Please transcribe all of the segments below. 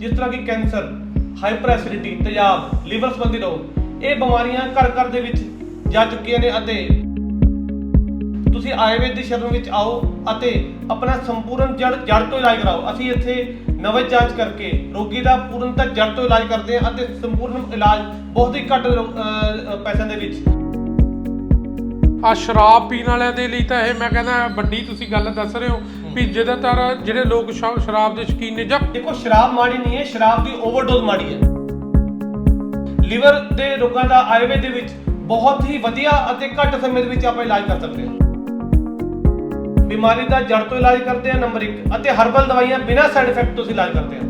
ਜਿਸ ਤਰ੍ਹਾਂ ਕਿ ਕੈਂਸਰ ਹਾਈਪਰ ਐਸਿਡਿਟੀ ਤੇਜ਼ਾਬ ਲੀਵਰ ਸੰਬੰਧੀ ਰੋਗ, ਇਹ ਬਿਮਾਰੀਆਂ ਘਰ ਘਰ ਦੇ ਵਿੱਚ ਜਾ ਚੁੱਕੀਆਂ ਨੇ ਅਤੇ ਤੁਸੀਂ ਆਯੁਰਵੇਦ ਦੀ ਸ਼ਰਨ ਵਿੱਚ ਆਓ ਅਤੇ ਆਪਣਾ ਸੰਪੂਰਨ ਜੜ ਜੜ ਤੋਂ ਇਲਾਜ ਕਰਾਓ। ਅਸੀਂ ਇੱਥੇ ਨਵੇਂ ਜਾਂਚ ਕਰਕੇ ਰੋਗੀ ਦਾ ਪੂਰਨਤଃ ਜੜ ਤੋਂ ਇਲਾਜ ਕਰਦੇ ਹਾਂ ਅਤੇ ਸੰਪੂਰਨ ਇਲਾਜ ਬਹੁਤ ਹੀ ਘੱਟ ਪੈਸਿਆਂ ਦੇ ਵਿੱਚ। ਆ ਸ਼ਰਾਬ ਪੀਣ ਵਾਲਿਆਂ ਦੇ ਲਈ ਤਾਂ ਇਹ ਮੈਂ ਕਹਿੰਦਾ, ਵੱਡੀ ਤੁਸੀਂ ਗੱਲ ਦੱਸ ਰਹੇ ਹੋ। ਵੀ ਜ਼ਿਆਦਾਤਰ ਜਿਹੜੇ ਲੋਕ ਸ਼- ਸ਼ਰਾਬ ਦੇ ਸ਼ੌਕੀਨ ਨੇ ਜਾਂ ਦੇਖੋ ਸ਼ਰਾਬ ਮਾੜੀ ਨਹੀਂ ਹੈ ਸ਼ਰਾਬ ਦੀ ਓਵਰਡੋਜ਼ ਮਾੜੀ ਹੈ। ਲੀਵਰ ਦੇ ਰੋਗਾਂ ਦਾ ਆਯੁਰਵੇਦ ਦੇ ਵਿੱਚ ਬਹੁਤ ਹੀ ਵਧੀਆ ਅਤੇ ਘੱਟ ਸਮੇਂ ਦੇ ਵਿੱਚ ਆਪਾਂ ਇਲਾਜ ਕਰ ਸਕਦੇ ਹਾਂ। ਬਿਮਾਰੀ ਦਾ ਜੜ ਤੋਂ ਇਲਾਜ ਕਰਦੇ ਹਾਂ ਨੰਬਰ 1 ਅਤੇ ਹਰਬਲ ਦਵਾਈਆਂ ਬਿਨਾਂ ਸਾਈਡ ਇਫੈਕਟ ਤੋਂ ਅਸੀਂ ਇਲਾਜ ਕਰਦੇ ਹਾਂ।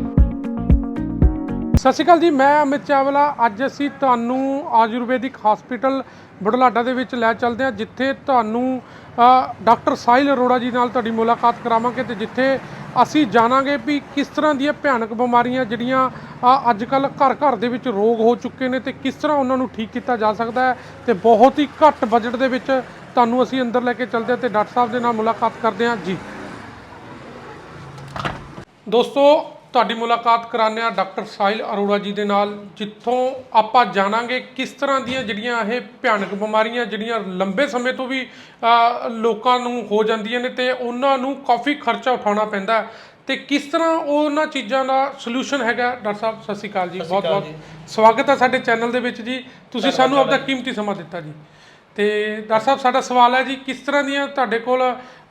ਸਤਿ ਸ਼੍ਰੀ ਅਕਾਲ ਜੀ ਮੈਂ ਅਮਿਤ ਚਾਵਲਾ। ਅੱਜ ਅਸੀਂ ਤੁਹਾਨੂੰ ਆਯੁਰਵੈਦਿਕ ਹਸਪੀਟਲ ਬੁਢਲਾਡਾ ਦੇ ਵਿੱਚ ਲੈ ਚੱਲਦੇ ਹਾਂ ਜਿੱਥੇ ਤੁਹਾਨੂੰ ਡਾਕਟਰ ਸਾਹਿਲ ਅਰੋੜਾ ਜੀ ਨਾਲ ਤੁਹਾਡੀ ਮੁਲਾਕਾਤ ਕਰਾਵਾਂਗੇ ਤੇ ਜਿੱਥੇ ਅਸੀਂ ਜਾਣਾਂਗੇ ਵੀ ਕਿਸ ਤਰ੍ਹਾਂ ਦੀਆਂ ਭਿਆਨਕ ਬਿਮਾਰੀਆਂ ਜਿਹੜੀਆਂ ਅੱਜ ਕੱਲ ਘਰ ਘਰ ਦੇ ਵਿੱਚ ਰੋਗ ਹੋ ਚੁੱਕੇ ਨੇ ਤੇ ਕਿਸ ਤਰ੍ਹਾਂ ਉਹਨਾਂ ਨੂੰ ਠੀਕ ਕੀਤਾ ਜਾ ਸਕਦਾ ਹੈ ਤੇ ਬਹੁਤ ਹੀ ਘੱਟ ਬਜਟ ਦੇ ਵਿੱਚ ਤੁਹਾਨੂੰ ਅਸੀਂ ਅੰਦਰ ਲੈ ਕੇ ਚੱਲਦੇ ਹਾਂ ਤੇ ਡਾਕਟਰ ਸਾਹਿਬ ਦੇ ਨਾਲ ਮੁਲਾਕਾਤ ਕਰਦੇ ਹਾਂ। ਜੀ। ਦੋਸਤੋ ਤੁਹਾਡੀ ਮੁਲਾਕਾਤ ਕਰਾਉਂਦੇ ਆ ਡਾਕਟਰ ਸਾਹਿਲ ਅਰੋੜਾ ਜੀ ਦੇ ਨਾਲ ਜਿੱਥੋਂ ਆਪਾਂ ਜਾਣਾਂਗੇ ਕਿਸ ਤਰ੍ਹਾਂ ਦੀਆਂ ਜਿਹੜੀਆਂ ਇਹ ਭਿਆਨਕ ਬਿਮਾਰੀਆਂ ਜਿਹੜੀਆਂ ਲੰਬੇ ਸਮੇਂ ਤੋਂ ਵੀ ਲੋਕਾਂ ਨੂੰ ਹੋ ਜਾਂਦੀਆਂ ਨੇ ਤੇ ਉਹਨਾਂ ਨੂੰ ਕਾਫੀ ਖਰਚਾ ਉਠਾਉਣਾ ਪੈਂਦਾ ਤੇ ਕਿਸ ਤਰ੍ਹਾਂ ਉਹਨਾਂ ਚੀਜ਼ਾਂ ਦਾ ਸੋਲੂਸ਼ਨ ਹੈਗਾ? ਡਾਕਟਰ ਸਾਹਿਬ ਸਤਿ ਸ਼੍ਰੀ ਅਕਾਲ ਜੀ ਬਹੁਤ ਬਹੁਤ ਸਵਾਗਤ ਹੈ ਸਾਡੇ ਚੈਨਲ ਦੇ ਵਿੱਚ ਜੀ। ਤੁਸੀਂ ਸਾਨੂੰ ਆਪਦਾ ਕੀਮਤੀ ਸਮਾਂ ਦਿੱਤਾ ਜੀ। ਤੇ ਡਾਕਟਰ ਸਾਹਿਬ, ਸਾਡਾ ਸਵਾਲ ਹੈ ਜੀ, ਕਿਸ ਤਰ੍ਹਾਂ ਦੀਆਂ ਤੁਹਾਡੇ ਕੋਲ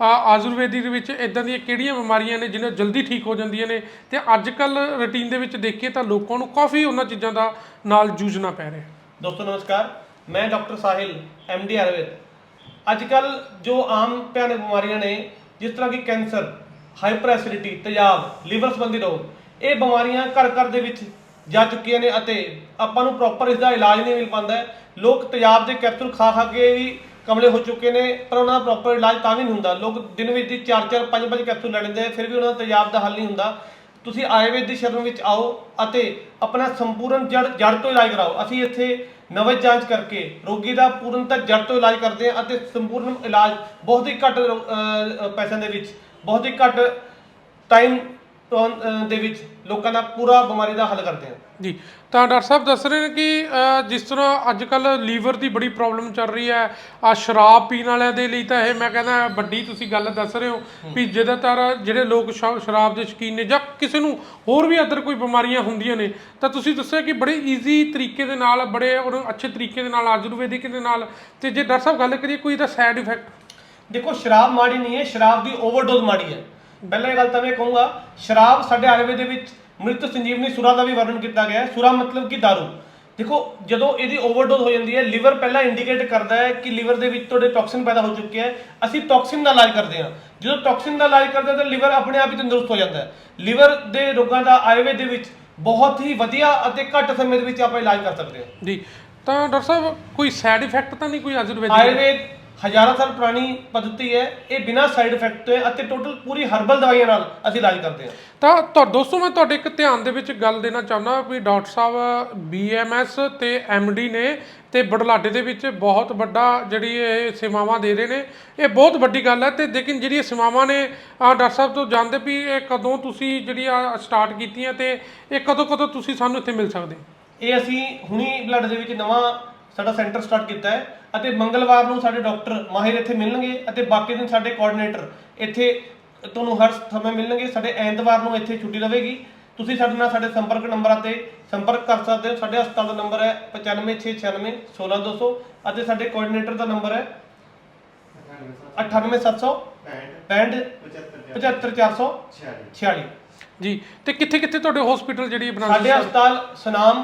ਆਯੁਰਵੇਦੀ ਦੇ ਵਿੱਚ ਇਦਾਂ ਦੀਆਂ ਕਿਹੜੀਆਂ ਬਿਮਾਰੀਆਂ ਨੇ ਜਿਹਨਾਂ ਜਲਦੀ ਠੀਕ ਹੋ ਜਾਂਦੀਆਂ ਨੇ? ਤੇ ਅੱਜ ਕੱਲ ਰੁਟੀਨ ਦੇ ਵਿੱਚ ਦੇਖੀਏ ਤਾਂ ਲੋਕਾਂ ਨੂੰ ਕਾਫੀ ਉਹਨਾਂ ਚੀਜ਼ਾਂ ਦਾ ਨਾਲ ਜੂਝਣਾ ਪੈ ਰਿਹਾ। ਦੋਸਤੋ, ਨਮਸਕਾਰ। ਮੈਂ ਡਾਕਟਰ ਸਾਹਿਲ ਡੀ ਆਯੁਰਵੇਦ ਅੱਜ ਕੱਲ ਜੋ ਆਮ ਭਿਆਨਕ ਬਿਮਾਰੀਆਂ ਨੇ, ਜਿਸ ਤਰ੍ਹਾਂ ਕਿ ਕੈਂਸਰ ਹਾਈਪਰ ਐਸਿਡਿਟੀ ਤੇਜ਼ਾਬ ਲੀਵਰ ਸੰਬੰਧੀ ਰੋਗ, ਇਹ ਬਿਮਾਰੀਆਂ ਘਰ ਘਰ ਦੇ ਵਿੱਚ ਜਾ ਚੁੱਕੀਆਂ ਨੇ ਅਤੇ ਆਪਾਂ ਨੂੰ ਪ੍ਰੋਪਰ ਇਸ ਦਾ ਇਲਾਜ ਨਹੀਂ ਮਿਲ ਪਾਉਂਦਾ ਲੋਕ ਤੇਜ਼ਾਬ ਦੇ ਕੈਪਸੂਲ ਖਾ ਖਾ ਕੇ ਵੀ ਕਮਲੇ ਹੋ ਚੁੱਕੇ ਨੇ, ਪਰ ਉਹਨਾਂ ਦਾ ਪ੍ਰੋਪਰ ਇਲਾਜ ਤਾਂ ਵੀ ਨਹੀਂ ਹੁੰਦਾ। ਲੋਕ ਦਿਨ ਵਿੱਚ ਦੀ 4-4 5-5 ਕੈਪਸੂਲ ਲੈ ਲੈਂਦੇ ਫਿਰ ਵੀ ਉਹਨਾਂ ਦਾ ਤੇਜ਼ਾਬ ਦਾ ਹੱਲ ਨਹੀਂ ਹੁੰਦਾ। ਤੁਸੀਂ ਆਯੁਰਵੇਦ ਦੀ ਸ਼ਰਨ ਵਿੱਚ ਆਓ ਅਤੇ ਆਪਣਾ ਸੰਪੂਰਨ ਜੜ ਜੜ ਤੋਂ ਇਲਾਜ ਕਰਾਓ। ਅਸੀਂ ਇੱਥੇ ਨਵੇਂ ਜਾਂਚ ਕਰਕੇ ਰੋਗੀ ਦਾ ਪੂਰਨਤਾ ਜੜ ਤੋਂ ਇਲਾਜ ਕਰਦੇ ਹਾਂ ਅਤੇ ਸੰਪੂਰਨ ਇਲਾਜ ਬਹੁਤ ਹੀ ਘੱਟ ਪੈਸਿਆਂ ਦੇ ਵਿੱਚ, ਬਹੁਤ ਹੀ ਘੱਟ ਟਾਈਮ ਦੇ ਵਿੱਚ ਲੋਕਾਂ ਦਾ ਪੂਰਾ ਬਿਮਾਰੀ ਦਾ ਹੱਲ ਕਰਦੇ ਹਾਂ ਜੀ ਤਾਂ ਡਾਕਟਰ ਸਾਹਿਬ ਦੱਸ ਰਹੇ ਨੇ ਕਿ ਜਿਸ ਤਰ੍ਹਾਂ ਅੱਜ ਕੱਲ ਲੀਵਰ ਦੀ ਬੜੀ ਪ੍ਰੋਬਲਮ ਚੱਲ ਰਹੀ ਹੈ ਆ ਸ਼ਰਾਬ ਪੀਣ ਵਾਲਿਆਂ ਦੇ ਲਈ ਤਾਂ ਇਹ ਮੈਂ ਕਹਿੰਦਾ ਵੱਡੀ ਤੁਸੀਂ ਗੱਲ ਦੱਸ ਰਹੇ ਹੋ ਵੀ ਜ਼ਿਆਦਾਤਰ ਜਿਹੜੇ ਲੋਕ ਸ਼ਰਾਬ ਦੇ ਸ਼ੌਕੀਨ ਨੇ ਜਾਂ ਕਿਸੇ ਨੂੰ ਹੋਰ ਵੀ ਅਦਰ ਕੋਈ ਬਿਮਾਰੀਆਂ ਹੁੰਦੀਆਂ ਨੇ ਤਾਂ ਤੁਸੀਂ ਦੱਸਿਆ ਕਿ ਬੜੇ ਈਜ਼ੀ ਤਰੀਕੇ ਦੇ ਨਾਲ ਬੜੇ ਔਰ ਅੱਛੇ ਤਰੀਕੇ ਦੇ ਨਾਲ ਆਯੁਰਵੈਦਿਕ ਦੇ ਨਾਲ ਤੇ ਜੇ ਡਾਕਟਰ ਸਾਹਿਬ ਗੱਲ ਕਰੀਏ ਕੋਈ ਇਹਦਾ ਸਾਈਡ ਇਫੈਕਟ ਦੇਖੋ ਸ਼ਰਾਬ ਮਾੜੀ ਨਹੀਂ ਹੈ ਸ਼ਰਾਬ ਦੀ ਓਵਰਡੋਜ਼ ਮਾੜੀ ਹੈ। ਪਹਿਲਾਂ ਇਹ ਗੱਲ ਤਾਂ ਮੈਂ ਕਹੂੰਗਾ ਸ਼ਰਾਬ ਸਾਡੇ ਆਯੁਰਵੇਦ ਦੇ ਵਿੱਚ ਮ੍ਰਿਤ ਸੰਜੀਵਨੀ ਸੁਰਾ ਦਾ ਵੀ ਵਰਣਨ ਕੀਤਾ ਗਿਆ ਹੈ। ਸੁਰਾ ਮਤਲਬ ਕਿ? दारू ਦੇਖੋ ਜਦੋਂ ਇਹਦੀ ਓਵਰਡੋਜ਼ ਹੋ ਜਾਂਦੀ ਹੈ ਲਿਵਰ ਪਹਿਲਾਂ ਇੰਡੀਕੇਟ ਕਰਦਾ ਹੈ ਕਿ ਲਿਵਰ ਦੇ ਵਿੱਚ ਤੁਹਾਡੇ ਟੌਕਸਿਨ ਪੈਦਾ ਹੋ ਚੁੱਕੇ ਹੈ। ਅਸੀਂ ਟੌਕਸਿਨ ਦਾ ਇਲਾਜ ਕਰਦੇ ਹਾਂ। ਜਦੋਂ ਟੌਕਸਿਨ ਦਾ ਇਲਾਜ ਕਰਦੇ ਹਾਂ ਤਾਂ ਲਿਵਰ ਆਪਣੇ ਆਪ ਹੀ ਤੰਦਰੁਸਤ ਹੋ ਜਾਂਦਾ ਹੈ। ਲਿਵਰ ਦੇ ਰੋਗਾਂ ਦਾ ਆਯੁਰਵੇਦ ਦੇ ਵਿੱਚ ਬਹੁਤ ਹੀ ਵਧੀਆ ਅਤੇ ਘੱਟ ਸਮੇਂ ਦੇ ਵਿੱਚ ਆਪਾਂ ਇਲਾਜ ਕਰ ਸਕਦੇ ਹਾਂ। ਜੀ ਤਾਂ ਡਾਕਟਰ ਸਾਹਿਬ ਕੋਈ ਸਾਈਡ ਇਫੈਕਟ ਤਾਂ ਨਹੀਂ ਕੋਈ ਆਯੁਰਵੈਦਿਕ ਆਯੁਰਵੇਦ ਹਜ਼ਾਰਾਂ ਸਾਲ ਪੁਰਾਣੀ ਪद्धਤੀ ਹੈ ਇਹ ਬਿਨਾਂ ਸਾਈਡ ਇਫੈਕਟ ਤੋਂ ਹੈ ਅਤੇ ਟੋਟਲ ਪੂਰੀ ਹਰਬਲ ਦਵਾਈਆਂ ਨਾਲ ਅਸੀਂ ਇਲਾਜ ਕਰਦੇ ਹਾਂ। ਤਾਂ ਤੁਹਾ ਦੋਸਤੋ ਮੈਂ ਤੁਹਾਡੇ ਇੱਕ ਧਿਆਨ ਦੇ ਵਿੱਚ ਗੱਲ ਦੇਣਾ ਚਾਹੁੰਦਾ ਵੀ ਡਾਕਟਰ ਸਾਹਿਬ ਬੀਐਮਐਸ ਤੇ ਐਮਡੀ ਨੇ ਤੇ ਬੜਲਾਡੇ ਦੇ ਵਿੱਚ ਬਹੁਤ ਵੱਡਾ ਜਿਹੜੀ ਇਹ ਸੇਵਾਵਾਂ ਦੇ ਰਹੇ ਨੇ। ਇਹ ਬਹੁਤ ਵੱਡੀ ਗੱਲ ਹੈ ਤੇ ਲੇਕਿਨ ਜਿਹੜੀ ਇਹ ਸੇਵਾਵਾਂ ਨੇ ਡਾਕਟਰ ਸਾਹਿਬ ਤੋਂ ਜਾਣਦੇ ਵੀ ਇਹ ਕਦੋਂ ਤੁਸੀਂ ਜਿਹੜੀ ਆ ਸਟਾਰਟ ਕੀਤੀਆਂ ਤੇ ਇਹ ਕਦੋਂ ਕਦੋਂ ਤੁਸੀਂ ਸਾਨੂੰ ਇੱਥੇ ਮਿਲ ਸਕਦੇ? ਇਹ ਅਸੀਂ ਹੁਣੀ ਬਲੱਡ ਦੇ ਵਿੱਚ ਨਵਾਂ ਸਾਡਾ ਸੈਂਟਰ ਸਟਾਰਟ ਕੀਤਾ ਹੈ ਅਤੇ ਮੰਗਲਵਾਰ ਨੂੰ ਸਾਡੇ ਡਾਕਟਰ ਮਾਹਿਰ ਇੱਥੇ ਮਿਲਣਗੇ ਅਤੇ ਬਾਕੀ ਦਿਨ ਸਾਡੇ ਕੋਆਰਡੀਨੇਟਰ ਇੱਥੇ ਤੁਹਾਨੂੰ ਹਰ ਸਮੇਂ ਮਿਲਣਗੇ ਸਾਡੇ ਐਤਵਾਰ ਨੂੰ ਇੱਥੇ ਛੁੱਟੀ ਰਹੇਗੀ। ਤੁਸੀਂ ਸਾਡੇ ਨਾਲ ਸਾਡੇ ਸੰਪਰਕ ਨੰਬਰਾਂ ਤੇ ਸੰਪਰਕ ਕਰ ਸਕਦੇ ਹੋ। ਸਾਡੇ ਹਸਪਤਾਲ ਦਾ ਨੰਬਰ ਹੈ 9569 16200 ਅਤੇ ਸਾਡੇ ਕੋਆਰਡੀਨੇਟਰ ਦਾ ਨੰਬਰ ਹੈ 98700 65 75446 ਜੀ ਤੇ ਕਿੱਥੇ ਕਿੱਥੇ ਤੁਹਾਡੇ ਹਸਪੀਟਲ ਜਿਹੜੀ ਸਾਡੇ ਬਣਾਉਂਦੇ ਹਸਪਤਾਲ ਸਨਾਮ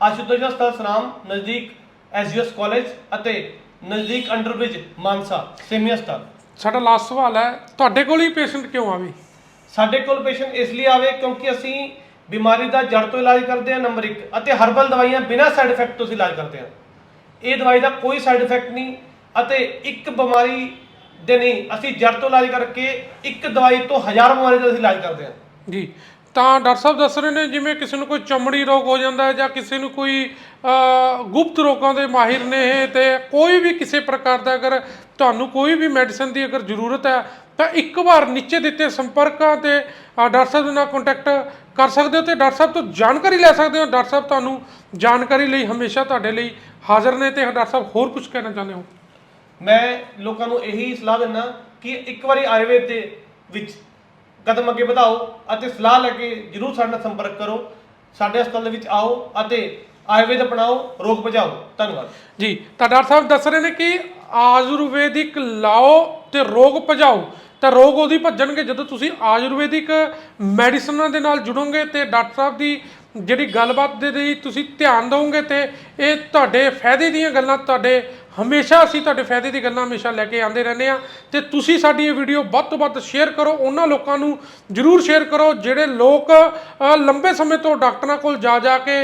ਆਸ਼ੂਤੋਸ਼ ਹਸਪਤਾਲ ਸਨਾਮ ਨਜ਼ਦੀਕ ਐਸਜੀਐਸ ਕਾਲਜ ਅਤੇ ਨਜ਼ਦੀਕ ਅੰਡਰਬ੍ਰਿਜ ਮਾਨਸਾ ਸੇਮੀ ਹਸਪਤਾਲ ਸਾਡਾ ਲਾਸਟ ਸਵਾਲ ਹੈ ਤੁਹਾਡੇ ਕੋਲ ਹੀ ਪੇਸ਼ੈਂਟ ਕਿਉਂ ਆਵੇ ਸਾਡੇ ਕੋਲ ਪੇਸ਼ੈਂਟ ਇਸ ਲਈ ਆਵੇ ਕਿਉਂਕਿ ਅਸੀਂ ਬਿਮਾਰੀ ਦਾ ਜੜ ਤੋਂ ਇਲਾਜ ਕਰਦੇ ਹਾਂ ਨੰਬਰ 1 ਅਤੇ ਹਰਬਲ ਦਵਾਈਆਂ ਬਿਨਾਂ ਸਾਈਡ ਇਫੈਕਟ ਤੋਂ ਅਸੀਂ ਇਲਾਜ ਕਰਦੇ ਹਾਂ। ਇਹ ਦਵਾਈ ਦਾ ਕੋਈ ਸਾਈਡ ਇਫੈਕਟ ਨਹੀਂ ਅਤੇ ਇੱਕ ਬਿਮਾਰੀ ਦੇ ਨਹੀਂ ਅਸੀਂ ਜੜ ਤੋਂ ਇਲਾਜ ਕਰਕੇ ਇੱਕ ਦਵਾਈ ਤੋਂ ਹਜ਼ਾਰ ਬਿਮਾਰੀ ਦਾ ਅਸੀਂ ਇਲਾਜ ਕਰਦੇ ਹਾਂ। ਜੀ ਤਾਂ ਡਾਕਟਰ ਸਾਹਿਬ ਦੱਸ ਰਹੇ ਨੇ ਜਿਵੇਂ ਕਿਸੇ ਨੂੰ ਕੋਈ ਚਮੜੀ ਰੋਗ ਹੋ ਜਾਂਦਾ ਹੈ ਜਾਂ ਕਿਸੇ ਨੂੰ ਕੋਈ ਗੁਪਤ ਰੋਗਾਂ ਦੇ ਮਾਹਿਰ ਨੇ ਇਹ ਤੇ ਕੋਈ ਵੀ ਕਿਸੇ ਪ੍ਰਕਾਰ ਦਾ ਅਗਰ ਤੁਹਾਨੂੰ ਕੋਈ ਵੀ ਮੈਡੀਸਨ ਦੀ ਅਗਰ ਜ਼ਰੂਰਤ ਹੈ, ਤਾਂ ਇੱਕ ਵਾਰ ਨੀਚੇ ਦਿੱਤੇ ਸੰਪਰਕਾਂ ਤੇ ਡਾਕਟਰ ਸਾਹਿਬ ਦੇ ਨਾਲ ਕੰਟੈਕਟ ਕਰ ਸਕਦੇ ਹੋ ਤੇ ਡਾਕਟਰ ਸਾਹਿਬ ਤੋਂ ਜਾਣਕਾਰੀ ਲੈ ਸਕਦੇ ਹੋ। ਡਾਕਟਰ ਸਾਹਿਬ ਤੁਹਾਨੂੰ ਜਾਣਕਾਰੀ ਲਈ ਹਮੇਸ਼ਾ ਤੁਹਾਡੇ ਲਈ ਹਾਜ਼ਰ ਨੇ ਤੇ ਡਾਕਟਰ ਸਾਹਿਬ ਹੋਰ ਕੁਝ ਕਹਿਣਾ ਚਾਹੁੰਦੇ ਹੋ? ਮੈਂ ਲੋਕਾਂ ਨੂੰ ਇਹੀ ਸਲਾਹ ਦਿੰਦਾ ਕਿ ਇੱਕ ਵਾਰੀ ਆਯੁਰਵੇਦ ਦੇ ਵਿੱਚ ਕਦਮ ਅੱਗੇ ਵਧਾਓ ਅਤੇ ਸਲਾਹ ਲੈ ਕੇ ਜਰੂਰ ਸਾਡੇ ਨਾਲ ਸੰਪਰਕ ਕਰੋ। ਸਾਡੇ ਹਸਪਤਾਲ ਦੇ ਵਿੱਚ ਆਓ ਅਤੇ ਆਯੁਰਵੇਦ ਅਪਣਾਓ, ਰੋਗ ਬਚਾਓ। ਧੰਨਵਾਦ। ਜੀ ਤਾਂ ਡਾਕਟਰ ਸਾਹਿਬ ਦੱਸ ਰਹੇ ਨੇ ਕਿ ਆਯੁਰਵੈਦਿਕ ਲਾਓ ਤੇ ਰੋਗ ਭਜਾਓ। ਤਾਂ ਰੋਗ ਉਹਦੀ ਭੱਜਣਗੇ ਜਦੋਂ ਤੁਸੀਂ ਆਯੁਰਵੈਦਿਕ ਮੈਡੀਸਨਾਂ ਦੇ ਨਾਲ ਜੁੜੋਗੇ ਤੇ ਡਾਕਟਰ ਸਾਹਿਬ ਦੀ ਜਿਹੜੀ ਗੱਲਬਾਤ ਦੇ ਲਈ ਤੁਸੀਂ ਧਿਆਨ ਦਿਓਗੇ ਤੇ ਇਹ ਤੁਹਾਡੇ ਫਾਇਦੇ ਦੀਆਂ ਗੱਲਾਂ ਤੁਹਾਡੇ ਹਮੇਸ਼ਾ ਅਸੀਂ ਤੁਹਾਡੇ ਫਾਇਦੇ ਦੀ ਗੱਲਾਂ ਹਮੇਸ਼ਾ ਲੈ ਕੇ ਆਉਂਦੇ ਰਹਿੰਦੇ ਆ ਤੇ ਤੁਸੀਂ ਸਾਡੀ ਇਹ ਵੀਡੀਓ ਵੱਧ ਤੋਂ ਵੱਧ ਸ਼ੇਅਰ ਕਰੋ, ਉਹਨਾਂ ਲੋਕਾਂ ਨੂੰ ਜਰੂਰ ਸ਼ੇਅਰ ਕਰੋ, ਜਿਹੜੇ ਲੋਕ ਲੰਬੇ ਸਮੇਂ ਤੋਂ ਡਾਕਟਰਾਂ ਕੋਲ ਜਾ ਜਾ ਕੇ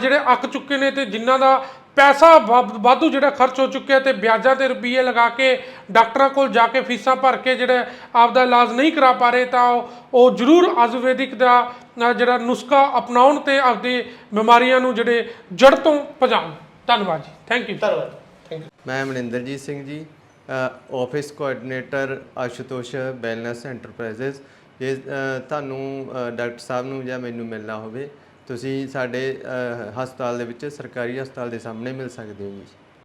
ਜਿਹੜੇ ਅੱਕ ਚੁੱਕੇ ਨੇ ਤੇ ਜਿਨ੍ਹਾਂ ਦਾ ਪੈਸਾ ਵਾ- ਵਾਧੂ ਜਿਹੜਾ ਖਰਚ ਹੋ ਚੁੱਕਿਆ ਤੇ ਵਿਆਜਾਂ ਤੇ ਰੁਪਈਏ ਲਗਾ ਕੇ ਡਾਕਟਰਾਂ ਕੋਲ ਜਾ ਕੇ ਫੀਸਾਂ ਭਰ ਕੇ ਜਿਹੜਾ ਆਪਦਾ ਇਲਾਜ ਨਹੀਂ ਕਰਾ ਪਾ ਰਹੇ ਤਾਂ ਉਹ- ਜ਼ਰੂਰ ਆਯੁਰਵੈਦਿਕ ਦਾ ਜਿਹੜਾ ਨੁਸਖਾ ਅਪਣਾਉਣ ਤੇ ਆਪਦੀ ਬਿਮਾਰੀਆਂ ਨੂੰ ਜਿਹੜੇ ਜੜ ਤੋਂ ਭਜਾਉਣ। ਧੰਨਵਾਦ ਜੀ। ਥੈਂਕ ਯੂ ਧੰਨਵਾਦ। ਥੈਂਕ ਯੂ ਮੈਂ Maninderjit Singh ji office coordinator Ashutosh wellness enterprises ਜੇ uh, ਤੁਹਾਨੂੰ uh, ਡਾਕਟਰ ਸਾਹਿਬ ਨੂੰ ਜਾਂ ਮੈਨੂੰ ਮਿਲਣਾ ਹੋਵੇ, ਤੁਸੀਂ ਸਾਡੇ uh, ਹਸਪਤਾਲ ਦੇ ਵਿੱਚ ਸਰਕਾਰੀ ਹਸਪਤਾਲ ਦੇ ਸਾਹਮਣੇ ਮਿਲ ਸਕਦੇ ਹੋ ਜੀ।